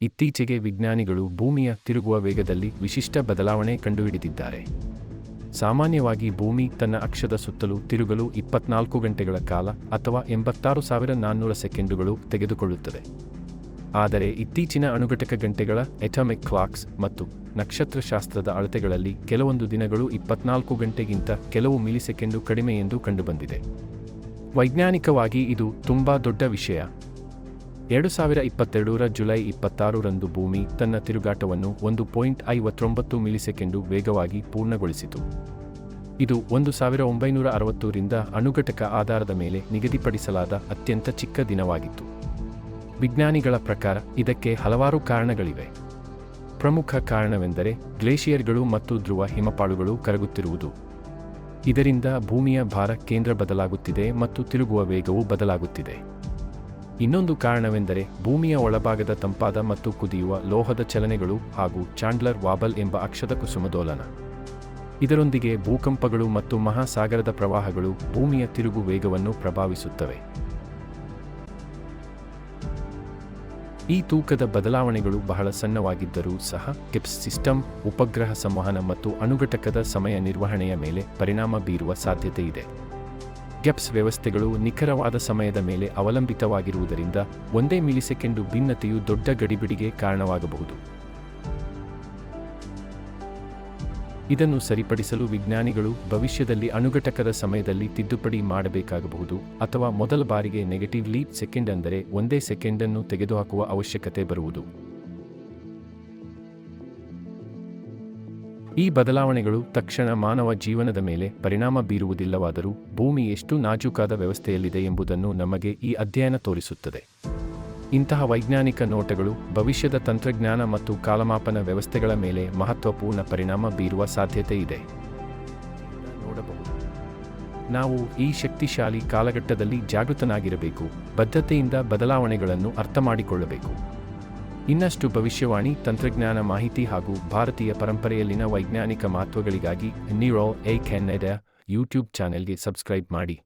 ಇತ್ತೀಚೆಗೆ ವಿಜ್ಞಾನಿಗಳು ಭೂಮಿಯ ತಿರುಗುವ ವೇಗದಲ್ಲಿ ವಿಶಿಷ್ಟ ಬದಲಾವಣೆ ಕಂಡುಹಿಡಿದಿದ್ದಾರೆ. ಸಾಮಾನ್ಯವಾಗಿ ಭೂಮಿ ತನ್ನ ಅಕ್ಷದ ಸುತ್ತಲೂ ತಿರುಗಲು ಇಪ್ಪತ್ನಾಲ್ಕು ಗಂಟೆಗಳ ಕಾಲ ಅಥವಾ ಎಂಬತ್ತಾರು ಸಾವಿರ ನಾನ್ನೂರ ಸೆಕೆಂಡುಗಳು ತೆಗೆದುಕೊಳ್ಳುತ್ತದೆ. ಆದರೆ ಇತ್ತೀಚಿನ ಅಣುಘಟಕ ಗಂಟೆಗಳ ಎಟಮಿಕ್ ಕ್ಲಾಕ್ಸ್ ಮತ್ತು ನಕ್ಷತ್ರಶಾಸ್ತ್ರದ ಅಳತೆಗಳಲ್ಲಿ ಕೆಲವೊಂದು ದಿನಗಳು ಇಪ್ಪತ್ನಾಲ್ಕು ಗಂಟೆಗಿಂತ ಕೆಲವು ಮಿಲಿಸೆಕೆಂಡು ಕಡಿಮೆ ಎಂದು ಕಂಡುಬಂದಿದೆ. ವೈಜ್ಞಾನಿಕವಾಗಿ ಇದು ತುಂಬಾ ದೊಡ್ಡ ವಿಷಯ. ಎರಡು ಸಾವಿರ ಇಪ್ಪತ್ತೆರಡರ ಜುಲೈ ಇಪ್ಪತ್ತಾರರಂದು ಭೂಮಿ ತನ್ನ ತಿರುಗಾಟವನ್ನು ಒಂದು ಪಾಯಿಂಟ್ ಐವತ್ತೊಂಬತ್ತು ಮಿಲಿಸೆಕೆಂಡು ವೇಗವಾಗಿ ಪೂರ್ಣಗೊಳಿಸಿತು. ಇದು ಒಂದು ಸಾವಿರ ಒಂಬೈನೂರ ಅರವತ್ತರಿಂದ ಅಣುಘಟಕ ಆಧಾರದ ಮೇಲೆ ನಿಗದಿಪಡಿಸಲಾದ ಅತ್ಯಂತ ಚಿಕ್ಕ ದಿನವಾಗಿತ್ತು. ವಿಜ್ಞಾನಿಗಳ ಪ್ರಕಾರ ಇದಕ್ಕೆ ಹಲವಾರು ಕಾರಣಗಳಿವೆ. ಪ್ರಮುಖ ಕಾರಣವೆಂದರೆ ಗ್ಲೇಷಿಯರ್ಗಳು ಮತ್ತು ಧ್ರುವ ಹಿಮಪಾಳುಗಳು ಕರಗುತ್ತಿರುವುದು. ಇದರಿಂದ ಭೂಮಿಯ ಭಾರ ಕೇಂದ್ರ ಬದಲಾಗುತ್ತಿದೆ ಮತ್ತು ತಿರುಗುವ ವೇಗವೂ ಬದಲಾಗುತ್ತಿದೆ. ಇನ್ನೊಂದು ಕಾರಣವೆಂದರೆ ಭೂಮಿಯ ಒಳಭಾಗದ ತಂಪಾದ ಮತ್ತು ಕುದಿಯುವ ಲೋಹದ ಚಲನೆಗಳು ಹಾಗೂ ಚಾಂಡ್ಲರ್ ವಾಬಲ್ ಎಂಬ ಅಕ್ಷದ ಕುಸುಮದೋಲನ. ಇದರೊಂದಿಗೆ ಭೂಕಂಪಗಳು ಮತ್ತು ಮಹಾಸಾಗರದ ಪ್ರವಾಹಗಳು ಭೂಮಿಯ ತಿರುಗು ವೇಗವನ್ನು ಪ್ರಭಾವಿಸುತ್ತವೆ. ಈ ತೂಕದ ಬದಲಾವಣೆಗಳು ಬಹಳ ಸಣ್ಣವಾಗಿದ್ದರೂ ಸಹ ಕಿಪ್ಸ್ ಸಿಸ್ಟಮ್ ಉಪಗ್ರಹ ಸಂವಹನ ಮತ್ತು ಅಣುಘಟಕದ ಸಮಯ ನಿರ್ವಹಣೆಯ ಮೇಲೆ ಪರಿಣಾಮ ಬೀರುವ ಸಾಧ್ಯತೆ ಇದೆ. ಗೆಪ್ಸ್ ವ್ಯವಸ್ಥೆಗಳು ನಿಖರವಾದ ಸಮಯದ ಮೇಲೆ ಅವಲಂಬಿತವಾಗಿರುವುದರಿಂದ ಒಂದೇ ಮಿಲಿಸೆಕೆಂಡು ಭಿನ್ನತೆಯು ದೊಡ್ಡ ಗಡಿಬಿಡಿಗೆ ಕಾರಣವಾಗಬಹುದು. ಇದನ್ನು ಸರಿಪಡಿಸಲು ವಿಜ್ಞಾನಿಗಳು ಭವಿಷ್ಯದಲ್ಲಿ ಅಣುಘಟಕದ ಸಮಯದಲ್ಲಿ ತಿದ್ದುಪಡಿ ಮಾಡಬೇಕಾಗಬಹುದು ಅಥವಾ ಮೊದಲ ಬಾರಿಗೆ ನೆಗೆಟಿವ್ ಲೀಪ್ ಸೆಕೆಂಡ್ ಅಂದರೆ ಒಂದೇ ಸೆಕೆಂಡನ್ನು ತೆಗೆದುಹಾಕುವ ಅವಶ್ಯಕತೆ ಬರುವುದು. ಈ ಬದಲಾವಣೆಗಳು ತಕ್ಷಣ ಮಾನವ ಜೀವನದ ಮೇಲೆ ಪರಿಣಾಮ ಬೀರುವುದಿಲ್ಲವಾದರೂ ಭೂಮಿ ಎಷ್ಟು ನಾಜೂಕಾದ ವ್ಯವಸ್ಥೆಯಲ್ಲಿದೆ ಎಂಬುದನ್ನು ನಮಗೆ ಈ ಅಧ್ಯಯನ ತೋರಿಸುತ್ತದೆ. ಇಂತಹ ವೈಜ್ಞಾನಿಕ ನೋಟಗಳು ಭವಿಷ್ಯದ ತಂತ್ರಜ್ಞಾನ ಮತ್ತು ಕಾಲಮಾಪನ ವ್ಯವಸ್ಥೆಗಳ ಮೇಲೆ ಮಹತ್ವಪೂರ್ಣ ಪರಿಣಾಮ ಬೀರುವ ಸಾಧ್ಯತೆ ಇದೆ. ನಾವು ಈ ಶಕ್ತಿಶಾಲಿ ಕಾಲಘಟ್ಟದಲ್ಲಿ ಜಾಗೃತನಾಗಿರಬೇಕು, ಬದ್ಧತೆಯಿಂದ ಬದಲಾವಣೆಗಳನ್ನು ಅರ್ಥಮಾಡಿಕೊಳ್ಳಬೇಕು. ಇನ್ನಷ್ಟು ಭವಿಷ್ಯವಾಣಿ, ತಂತ್ರಜ್ಞಾನ ಮಾಹಿತಿ ಹಾಗೂ ಭಾರತೀಯ ಪರಂಪರೆಯಲ್ಲಿನ ವೈಜ್ಞಾನಿಕ ಮಹತ್ವಗಳಿಗಾಗಿ ನೀರೋ ಎ ಕೆನ್ನೆಡ ಯೂಟ್ಯೂಬ್ ಚಾನೆಲ್ಗೆ ಸಬ್ಸ್ಕ್ರೈಬ್ ಮಾಡಿ.